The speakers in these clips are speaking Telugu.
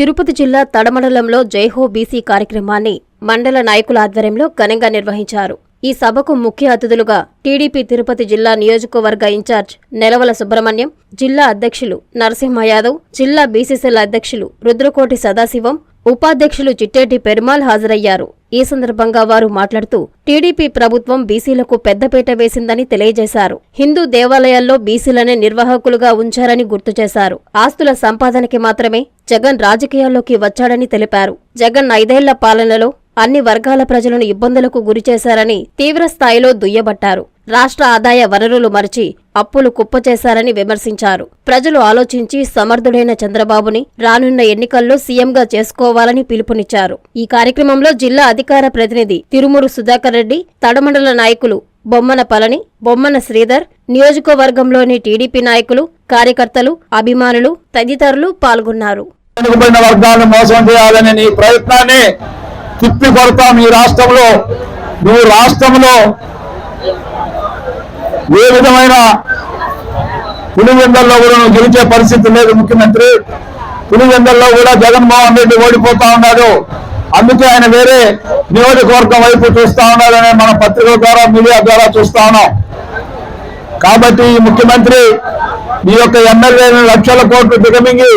తిరుపతి జిల్లా తడమండలంలో జైహో బీసీ కార్యక్రమాన్ని మండల నాయకుల ఆధ్వర్యంలో ఘనంగా నిర్వహించారు. ఈ సభకు ముఖ్య అతిథులుగా టీడీపీ తిరుపతి జిల్లా నియోజకవర్గ ఇన్ఛార్జ్ నెలవల సుబ్రహ్మణ్యం జిల్లా అధ్యక్షులు నరసింహ యాదవ్ జిల్లా బీసీసీల అధ్యక్షులు రుద్రకోటి సదాశివం ఉపాధ్యక్షులు చిట్టేటి పెరుమాల్ హాజరయ్యారు. ఈ సందర్భంగా వారు మాట్లాడుతూ టీడీపీ ప్రభుత్వం బీసీలకు పెద్దపీట వేసిందని తెలియజేశారు. హిందూ దేవాలయాల్లో బీసీలనే నిర్వాహకులుగా ఉంచారని గుర్తు చేశారు. ఆస్తుల సంపాదనకి మాత్రమే జగన్ రాజకీయాల్లోకి వచ్చాడని తెలిపారు. జగన్ ఐదేళ్ళ పాలనలో అన్ని వర్గాల ప్రజలను ఇబ్బందులకు గురిచేశారని తీవ్ర స్థాయిలో దుయ్యబట్టారు. రాష్ట్ర ఆదాయ వనరులు మరిచి అప్పులు కుప్పచేశారని విమర్శించారు. ప్రజలు ఆలోచించి సమర్థుడైన చంద్రబాబుని రానున్న ఎన్నికల్లో సీఎంగా చేసుకోవాలని పిలుపునిచ్చారు. ఈ కార్యక్రమంలో జిల్లా అధికార ప్రతినిధి తిరుమూరు సుధాకర్ రెడ్డి తడమండల నాయకులు బొమ్మన పళని బొమ్మన శ్రీధర్ నియోజకవర్గంలోని టీడీపీ నాయకులు కార్యకర్తలు అభిమానులు తదితరులు పాల్గొన్నారు. మోసం చేయాలనే నీ ప్రయత్నాన్ని తిప్పి కొడతాం ఈ రాష్ట్రంలో. నువ్వు రాష్ట్రంలో ఏ విధమైన పులివెందల్లో కూడా గెలిచే పరిస్థితి లేదు ముఖ్యమంత్రి. పులివెందల్లో కూడా జగన్మోహన్ రెడ్డి ఓడిపోతా ఉన్నాడు. అందుకే ఆయన వేరే నియోజకవర్గం వైపు చూస్తా ఉన్నాడని మన పత్రికల ద్వారా మీడియా ద్వారా చూస్తా ఉన్నాం. కాబట్టి ఈ ముఖ్యమంత్రి మీ యొక్క ఎమ్మెల్యేలను లక్షల కోట్లు దిగమింగి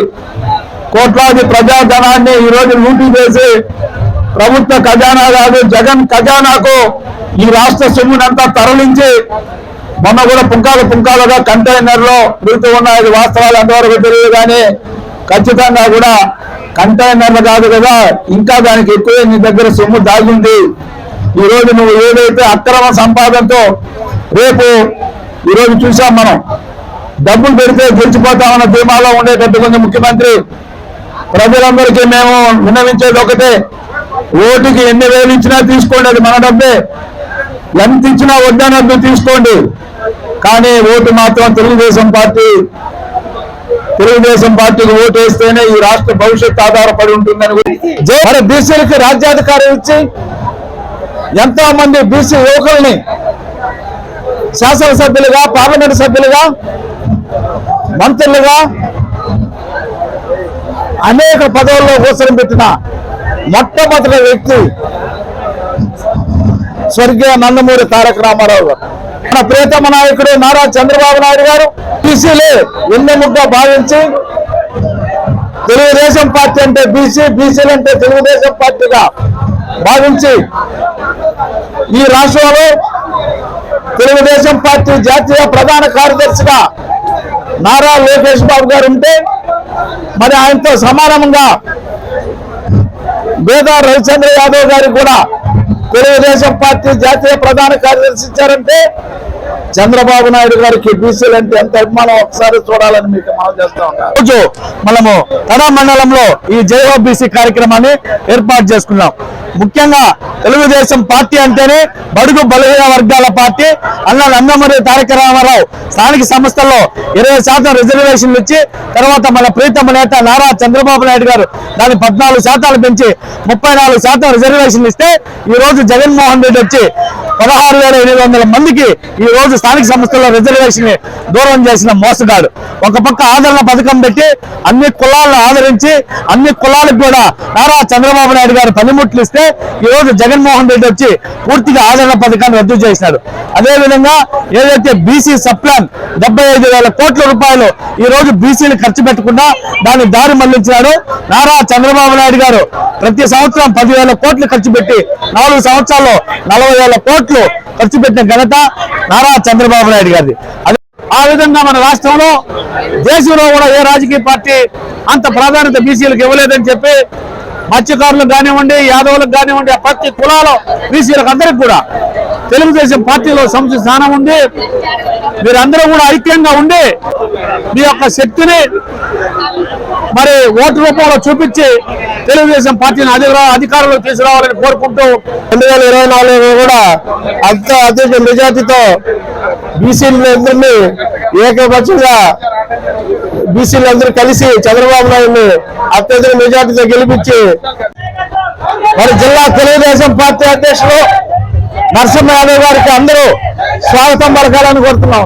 కోట్లాది ప్రజాధనాన్ని ఈ రోజు లూటీ చేసి ప్రభుత్వ ఖజానా కాదు జగన్ ఖజానాకు ఈ రాష్ట్ర సొమ్మునంతా తరలించి మొన్న కూడా పుంకాలు పుంకాలుగా కంటైనర్లో ఉన్నాయి. అది వాస్తవాలు ఎంతవరకు తెలియదు కానీ ఖచ్చితంగా కూడా కంటైనర్లు కాదు కదా. ఇంకా దానికి ఎక్కువ నీ దగ్గర సొమ్ము దాగింది. ఈ రోజు నువ్వు ఏదైతే అక్రమ సంపాదనతో రేపు ఈరోజు చూసాం మనం డబ్బులు పెడితే గెలిచిపోతామన్న ధీమాలో ఉండేటట్టు కొంచెం ముఖ్యమంత్రి. ప్రజలందరికీ మేము విన్నవించేది ఒకటే ఓటుకి ఎన్ని వేలు ఇచ్చినా తీసుకోండి అది మన డబ్బే. ఎంత ఇచ్చినా వద్దనద్దు తీసుకోండి. కానీ ఓటు మాత్రం తెలుగుదేశం పార్టీ తెలుగుదేశం పార్టీకి ఓటు వేస్తేనే ఈ రాష్ట్ర భవిష్యత్తు ఆధారపడి ఉంటుందని మరి బీసీలకి రాజ్యాధికారం ఇచ్చి ఎంతో మంది బీసీ యువకుల్ని శాసనసభ్యులుగా పార్లమెంట్ సభ్యులుగా మంత్రులుగా అనేక పదవుల్లో కూర్చొని పెట్టిన మొట్టమొదటి వ్యక్తి స్వర్గీయ నందమూరి తారక రామారావు గారు. మన ప్రియతమ నాయకుడు నారా చంద్రబాబు నాయుడు గారు బీసీలే ఎన్నెముగ్గా భావించి తెలుగుదేశం పార్టీ అంటే బీసీ బీసీలు అంటే తెలుగుదేశం పార్టీగా భావించి ఈ రాష్ట్రంలో తెలుగుదేశం పార్టీ జాతీయ ప్రధాన కార్యదర్శిగా నారా లోకేష్ బాబు గారు ఉంటే మరి ఆయనతో సమానంగా బేదా రవిచంద్ర యాదవ్ గారికి కూడా తెలుగుదేశం పార్టీ జాతీయ ప్రధాన కార్యదర్శి ఇచ్చారంటే చంద్రబాబు నాయుడు గారికి బీసీలు అంటే ఎంత అభిమానం ఒకసారి చూడాలని మీకు మనం చేస్తా ఉన్నాం. రోజు మనము తడా మండలంలో ఈ జైవో బీసీ కార్యక్రమాన్ని ఏర్పాటు చేసుకున్నాం. ముఖ్యంగా తెలుగుదేశం పార్టీ అంటేనే బడుగు బలహీన వర్గాల పార్టీ. అన్న నందమూరి తారక రామారావు స్థానిక సంస్థల్లో ఇరవై శాతం రిజర్వేషన్లు ఇచ్చి తర్వాత మన ప్రీతమ నేత నారా చంద్రబాబు నాయుడు గారు దాన్ని పద్నాలుగు శాతాలు పెంచి ముప్పై నాలుగు శాతం రిజర్వేషన్లు ఇస్తే ఈ రోజు జగన్మోహన్ రెడ్డి వచ్చి పదహారు వేల ఎనిమిది వందల మందికి ఈ రోజు స్థానిక సంస్థల్లో రిజర్వేషన్ని దూరం చేసిన మోసగాడు. ఒక పక్క ఆదరణ పథకం పెట్టి అన్ని కులాలను ఆదరించి అన్ని కులాలకు కూడా నారా చంద్రబాబు నాయుడు గారు పనిముట్లు ఇస్తే ఈ రోజు జగన్మోహన్ రెడ్డి వచ్చి పూర్తిగా ఆదరణ పథకాన్ని రద్దు చేసినాడు. అదేవిధంగా ఏదైతే బీసీ సప్లాన్ డెబ్బై ఐదు వేల కోట్ల రూపాయలు ఈ రోజు బీసీలు ఖర్చు పెట్టకుండా దాన్ని దారి మళ్ళించినాడు నారా చంద్రబాబు నాయుడు గారు. ప్రతి సంవత్సరం పదివేల కోట్లు ఖర్చు పెట్టి నాలుగు సంవత్సరాల్లో నలభై వేల కోట్లు ఖర్చు పెట్టిన ఘనత నారా చంద్రబాబు నాయుడు గారిది. అదే ఆ విధంగా మన రాష్ట్రంలో దేశంలో కూడా ఏ రాజకీయ పార్టీ అంత ప్రాధాన్యత బీసీలకు ఇవ్వలేదని చెప్పి మత్స్యకారులకు కానివ్వండి యాదవులకు కానివ్వండి ప్రతి కులాలో బీసీలకు అందరికి కూడా తెలుగుదేశం పార్టీలో సంస్థ స్థానం ఉంది. మీరందరూ కూడా ఐక్యంగా ఉండి మీ యొక్క శక్తిని మరి ఓటు రూపంలో చూపించి తెలుగుదేశం పార్టీని అధికార అధికారంలో తీసుకురావాలని కోరుకుంటూ రెండు వేల ఇరవై నాలుగులో కూడా అంత అత్యధిక మెజార్టీతో బీసీలందరినీ ఏకపక్షంగా బీసీలందరూ కలిసి చంద్రబాబు నాయుడు అత్యధిక మెజార్టీతో గెలిపించి మరి జిల్లా తెలుగుదేశం పార్టీ అధ్యక్షులు నరసింహ యాదవ్ గారికి అందరూ స్వాగతం పలకాలని కోరుతున్నాం